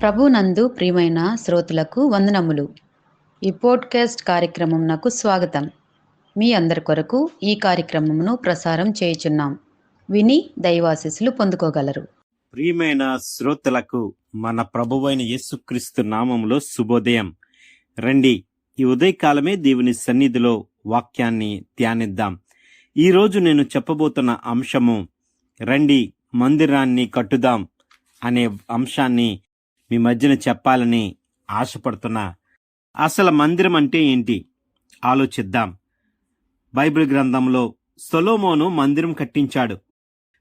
ప్రభునందు ప్రియమైన శ్రోతలకు వందనములు. ఈ పోడ్కాస్ట్ కార్యక్రమంనకు స్వాగతం. మీ అందరి కొరకు ఈ కార్యక్రమమును ప్రసారం చేయుచున్నాం. విని దైవాశిస్సులు పొందుకోగలరు. ప్రియమైన శ్రోతలకు మన ప్రభువైన యేసుక్రీస్తు నామములో శుభోదయం. రండి. ఈ ఉదయకాలమే దేవుని సన్నిధిలో వాక్యాన్ని ధ్యానిద్దాం. ఈరోజు నేను చెప్పబోతున్న అంశము రండి మందిరాన్ని కట్టుదాం అనే అంశాన్ని మీ మధ్యన చెప్పాలని ఆశపడుతున్నా. అసలు మందిరం అంటే ఏంటి? ఆలోచిద్దాం. బైబిల్ గ్రంథంలో సొలోమోను మందిరం కట్టించాడు.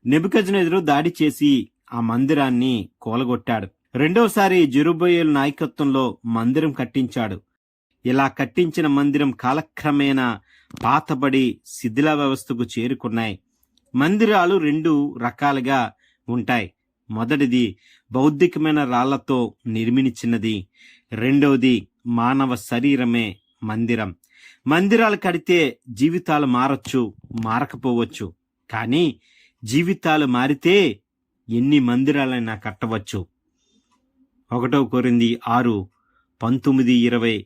నెబుకజ్నెదురు దాడి చేసి ఆ మందిరాన్ని కూలగొట్టాడు. రెండవసారి జెరుబోయేల్ నాయకత్వంలో మందిరం కట్టించాడు. ఇలా కట్టించిన మందిరం కాలక్రమేణా పాతబడి శిథిల వ్యవస్థకు చేరుకున్నాయి. మందిరాలు రెండు రకాలుగా ఉంటాయి. మొదటిది బౌద్ధికమైన రాళ్ళతో నిర్మించినది. రెండవది మానవ శరీరమే మందిరం. మందిరాలు కడితే జీవితాలు మారచ్చు మారకపోవచ్చు. కానీ జీవితాలు మారితే ఎన్ని మందిరాలైనా కట్టవచ్చు. ఒకటో కోరింది ఆరు పంతొమ్మిది ఇరవై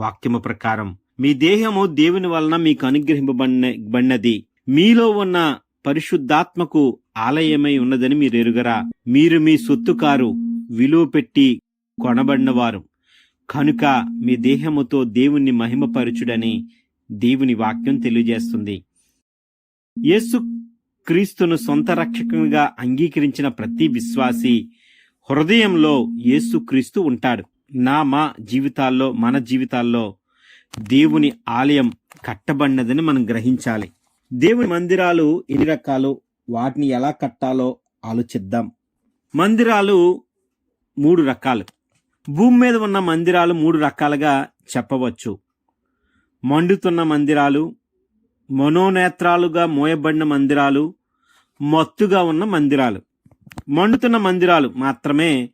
వాక్యము ప్రకారం మీ దేహము దేవుని వలన మీకు అనుగ్రహింపబడినది మీలో ఉన్న పరిశుద్ధాత్మకు ఆలయమై ఉన్నదని మీరు ఎరుగరా? మీరు మీ సొత్తుకారు విలువ పెట్టి కొనబడినవారు. కనుక మీ దేహముతో దేవుణ్ణి మహిమపరచుడని దేవుని వాక్యం తెలియజేస్తుంది. యేసు క్రీస్తును సొంత రక్షకునిగా అంగీకరించిన ప్రతి విశ్వాసి హృదయంలో యేసుక్రీస్తు ఉంటాడు. నా మా జీవితాల్లో మన జీవితాల్లో దేవుని ఆలయం కట్టబడినదని మనం గ్రహించాలి. దేవుని మందిరాలు ఎన్ని రకాలు? వాటిని ఎలా కట్టాలో ఆలోచిద్దాం. మందిరాలు మూడు రకాలు. భూమి మీద ఉన్న మందిరాలు మూడు రకాలుగా చెప్పవచ్చు. మండుతున్న మందిరాలు మనోనేత్రాలుగా మోయబడిన మందిరాలు మత్తుగా ఉన్న మందిరాలు. మండుతున్న మందిరాలు మాత్రమే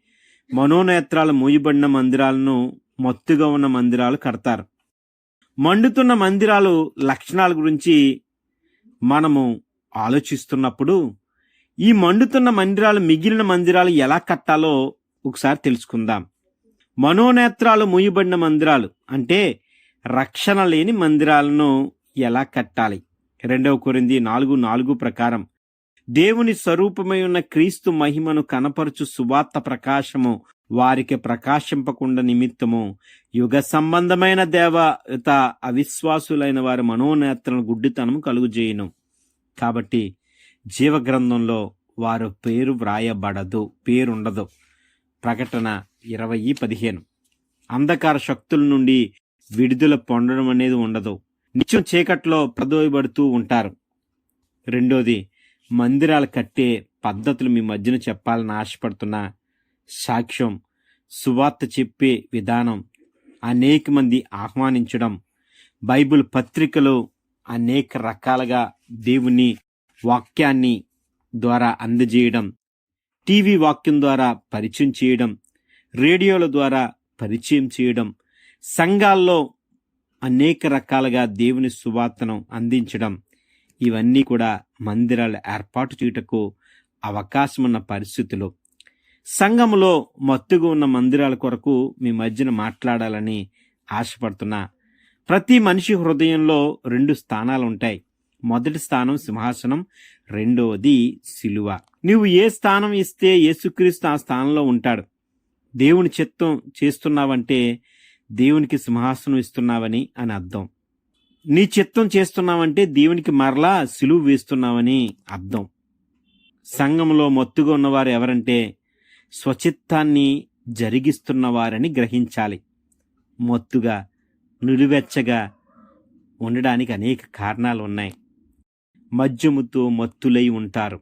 మనోనేత్రాలు మూయబడిన మందిరాలను మత్తుగా ఉన్న మందిరాలు కడతారు. మండుతున్న మందిరాలు లక్షణాల గురించి మనము ఆలోచిస్తున్నప్పుడు ఈ మండుతున్న మందిరాలు మిగిలిన మందిరాలు ఎలా కట్టాలో ఒకసారి తెలుసుకుందాం. మనోనేత్రాలు మూయబడిన మందిరాలు అంటే రక్షణ లేని మందిరాలను ఎలా కట్టాలి? రెండవ కొరింది నాలుగు నాలుగు ప్రకారం దేవుని స్వరూపమై ఉన్న క్రీస్తు మహిమను కనపరచు సువార్త ప్రకాశము వారికి ప్రకాశింపకుండా నిమిత్తము. యుగ సంబంధమైన దేవత అవిశ్వాసులైన వారి మనోనేత్రను గుడ్డితనం కలుగుజేయును. కాబట్టి జీవగ్రంథంలో వారు పేరు వ్రాయబడదు పేరుండదు. ప్రకటన ఇరవై పదిహేను. అంధకార శక్తుల నుండి విడుదల పొందడం అనేది ఉండదు. నిత్యం చీకట్లో ప్రదోయబడుతూ ఉంటారు. రెండోది మందిరాలు కట్టే పద్ధతులు మీ మధ్యన చెప్పాలని ఆశపడుతున్న సాక్ష్యం సువార్త చెప్పే విధానం అనేక మంది ఆహ్వానించడం బైబిల్ పత్రికలు అనేక రకాలుగా దేవుని వాక్యాన్ని ద్వారా అందజేయడం టీవీ వాక్యం ద్వారా పరిచయం చేయడం రేడియోల ద్వారా పరిచయం చేయడం సంఘాల్లో అనేక రకాలుగా దేవుని సువార్తను అందించడం ఇవన్నీ కూడా మందిరాలు ఏర్పాటు చేయుటకు అవకాశం ఉన్న పరిస్థితులు. సంఘములో మత్తుగా ఉన్న మందిరాల కొరకు మీ మధ్యన మాట్లాడాలని ఆశపడుతున్నా. ప్రతి మనిషి హృదయంలో రెండు స్థానాలు ఉంటాయి మొదటి స్థానం సింహాసనం రెండవది సిలువ. నువ్వు ఏ స్థానం ఇస్తే యేసుక్రీస్తు ఆ స్థానంలో ఉంటాడు. దేవుని చిత్తం చేస్తున్నావంటే దేవునికి సింహాసనం ఇస్తున్నావని అని అర్థం. నీ చిత్తం చేస్తున్నావంటే దేవునికి మరలా సిలువు వేస్తున్నావని అర్థం. సంఘంలో మత్తుగా ఉన్నవారు ఎవరంటే స్వచిత్తాన్ని జరిగిస్తున్నవారని గ్రహించాలి. మత్తుగా నులివెచ్చగా ఉండడానికి అనేక కారణాలు ఉన్నాయి మద్యముతో మత్తులై ఉంటారు.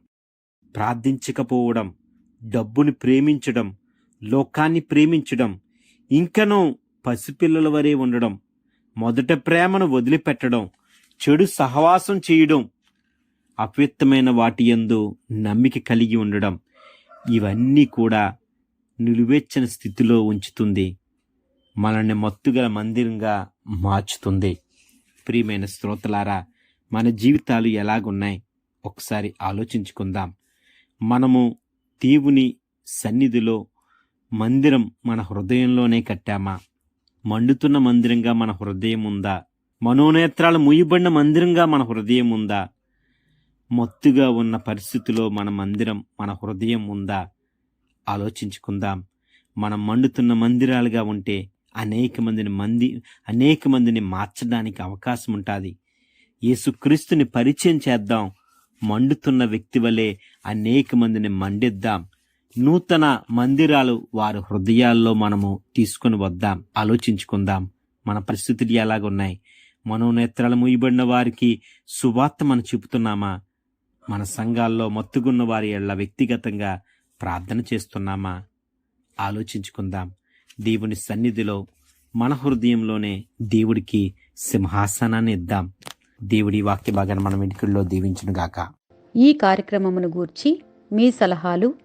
ప్రార్థించకపోవడం డబ్బుని ప్రేమించడం లోకాన్ని ప్రేమించడం ఇంకనూ పసిపిల్లల వరే ఉండడం మొదట ప్రేమను వదిలిపెట్టడం చెడు సహవాసం చేయడం అవ్యక్తమైన వాటి యందు నమ్మిక కలిగి ఉండడం ఇవన్నీ కూడా నిలువెచ్చని స్థితిలో ఉంచుతుంది మనల్ని మత్తుగల మందిరంగా మార్చుతుంది. ప్రియమైన శ్రోతలారా మన జీవితాలు ఎలాగున్నాయి? ఒకసారి ఆలోచించుకుందాం. మనము దేవుని సన్నిధిలో మందిరం మన హృదయంలోనే కట్టామా? మండుతున్న మందిరంగా మన హృదయం ఉందా మనోనేత్రాలు ముయ్యబడిన మందిరంగా మన హృదయం ఉందా మత్తుగా ఉన్న పరిస్థితిలో మన మందిరం మన హృదయం ఉందా ఆలోచించుకుందాం. మనం మండుతున్న మందిరాలుగా ఉంటే అనేక మందిని మంది అనేక మందిని మార్చడానికి అవకాశం ఉంటుంది యేసుక్రీస్తుని పరిచయం చేద్దాం. మండుతున్న వ్యక్తి వలె అనేక మందిని మండిద్దాం. నూతన మందిరాలు వారి హృదయాల్లో మనము తీసుకొని వద్దాం ఆలోచించుకుందాం. మన పరిస్థితులు ఎలాగున్నాయి మనోనేత్రాలు మూయబడిన వారికి సువార్త మనం చెబుతున్నామా? మన సంఘాల్లో మత్తుగున్న వారి ఎళ్ళ వ్యక్తిగతంగా ప్రార్థన చేస్తున్నామా? ఆలోచించుకుందాం. దేవుని సన్నిధిలో మన హృదయంలోనే దేవుడికి సింహాసనాన్ని ఇద్దాం. దేవుడి వాక్య భాగాన్ని మనం వెనుకల్లో దీవించును గాక ఈ కార్యక్రమమును గూర్చి మీ సలహాలు